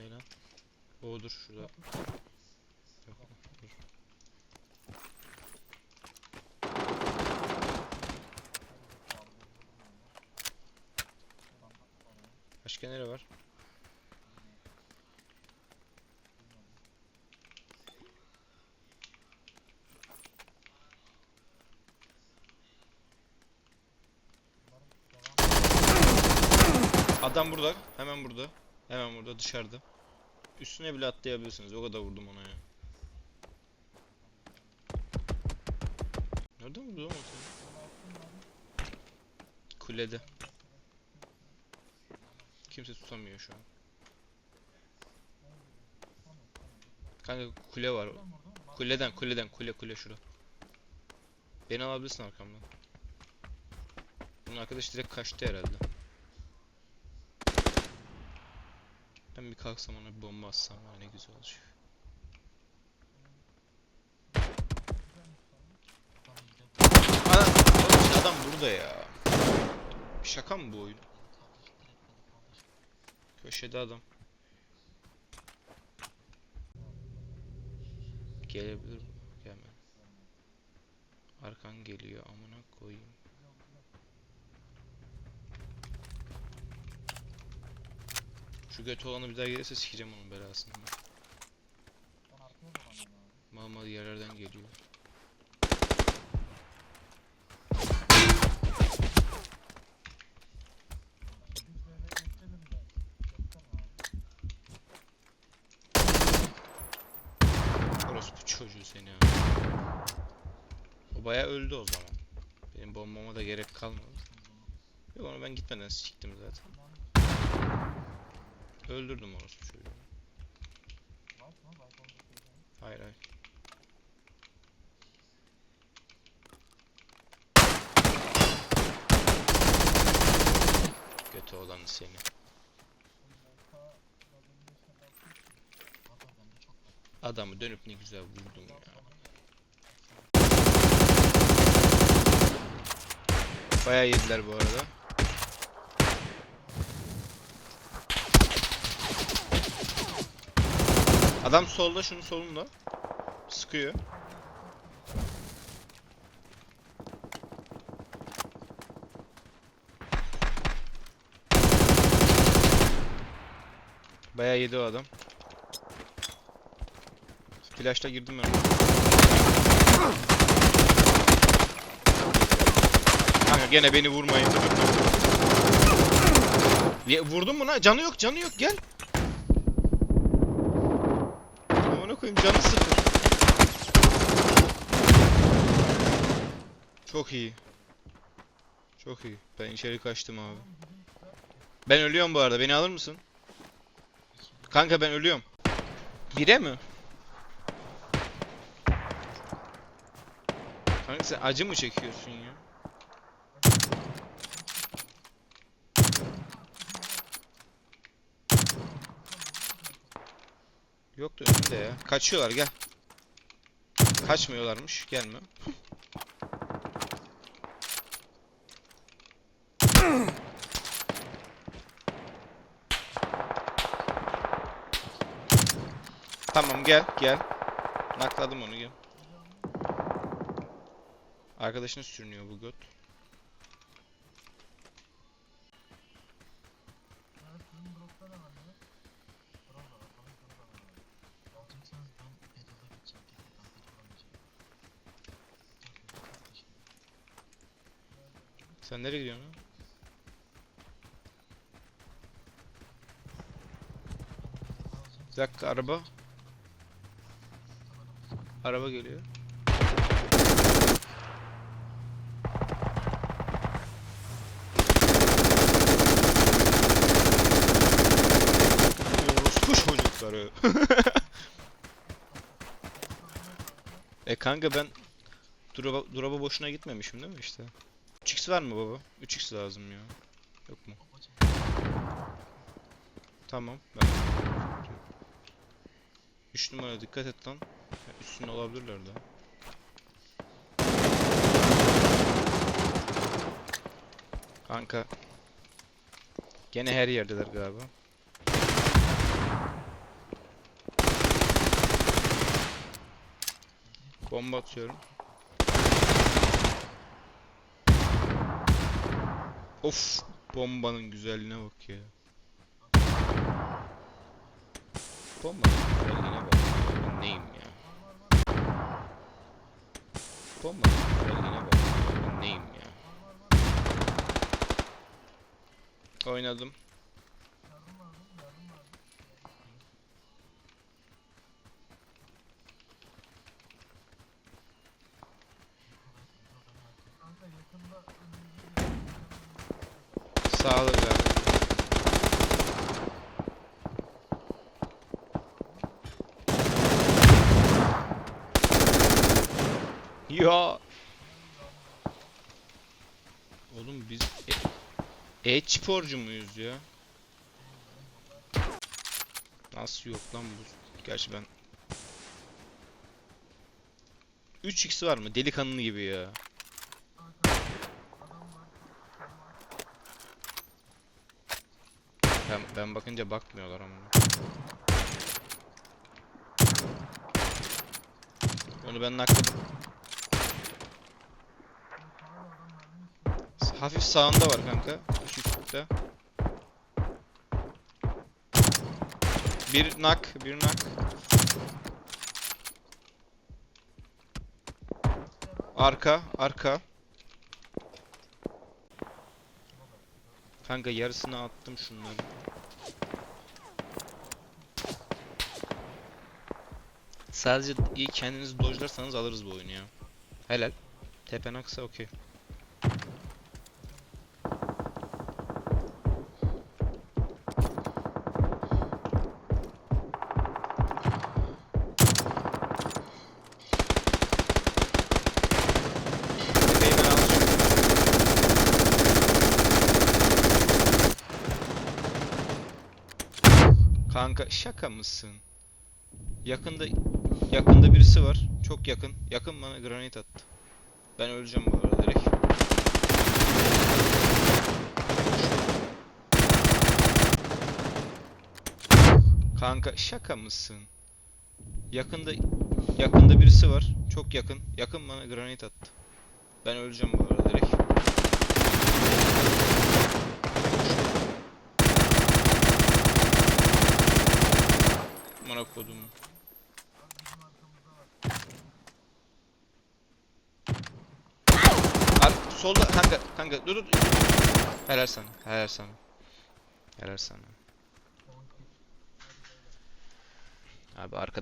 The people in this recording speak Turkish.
Ne lan? O dur şurada. Yok. Dur. Başka nere var? Adam burada. Hemen burada. Hemen burada dışarıda. Üstüne bile atlayabilirsiniz. O kadar vurdum ona ya. Nereden vurdu seni? Kulede. Kimse tutamıyor şu an. Kanka kule var. Kuleden kuleden kule kule şura. Beni alabilirsin arkamdan. Bunun arkadaş direkt kaçtı herhalde. Ben bir kalksam ona bir bomba atsam var ne güzel olacak. Ana, oğlum işte adam burada ya. Bir şaka mı bu oyun? Köşede adam. Gelebilir mi? Gelme. Arkan geliyor amına koyayım. Şu götü olanı bir daha gelirse sikeceğim onun belasını. Mal mal yerlerden geliyor. Orospu çocuğu seni ya. O baya öldü o zaman. Benim bombama da gerek kalmadı. Yok onu ben gitmeden siktim zaten. Öldürdüm orospu çocuğu. Hayır hayır. Kötü olan seni. Adamı dönüp ne güzel vurdum ya. Bayağı yediler bu arada. Adam solda şunun solunda. Sıkıyor. Bayağı yedi o adam. Flash'ta girdim ben. Kanka gene beni vurmayın. Ya, vurdum buna. Canı yok, canı yok. Gel. Amına koyayım canı sıfır. Çok iyi. Çok iyi. Ben içeri kaçtım abi. Ben ölüyorum bu arada. Beni alır mısın? Kanka ben ölüyorum. Bire mi? Kanka sen acı mı çekiyorsun ya? Yoktu önünde ya. Kaçıyorlar gel. Kaçmıyorlarmış. Gelme. Tamam gel gel. Nakladım onu gel. Arkadaşını sürünüyor bu göt. Sen nereye gidiyorsun? Bir dakika araba. Araba geliyor. E kanka ben duraba, duraba boşuna gitmemişim değil mi işte? 3x var mı baba? 3x lazım ya. Yok mu? Tamam. Ben... 3 numara dikkat et lan. Üstünde olabilirler daha. Kanka. Gene her yerdeler galiba. Bomba atıyorum. Of bombanın güzelliğine bak ya. Bombanın güzelliğine bak. Neyim ya? Bombanın güzelliğine bak. Neyim ya? Oynadım. Sağlık abi. Ya. Oğlum biz e, e-sporcu muyuz ya? Nasıl yok lan bu? Gerçi ben 3x var mı? Delikanlı gibi ya. Ben, ben bakınca bakmıyorlar ama. Onu ben nakladım. Hafif sağında var kanka. Küçükte. Bir nak, bir nak. Arka, arka. Kanka yarısını attım şunları. Sadece iyi kendinizi dojlarsanız alırız bu oyunu ya. Helal. Tepen aksa okey. Kanka şaka mısın? Yakında yakında birisi var. Çok yakın. Yakın bana granit attı. Ben öleceğim bu arada direkt. Kanka şaka mısın? Yakında yakında birisi var. Çok yakın. Yakın bana granit attı. Ben öleceğim bu arada direkt. Amına kodum. Ar solda kanka kanka dur dur. Helal sana. Helal sana. Helal sana. Abi arka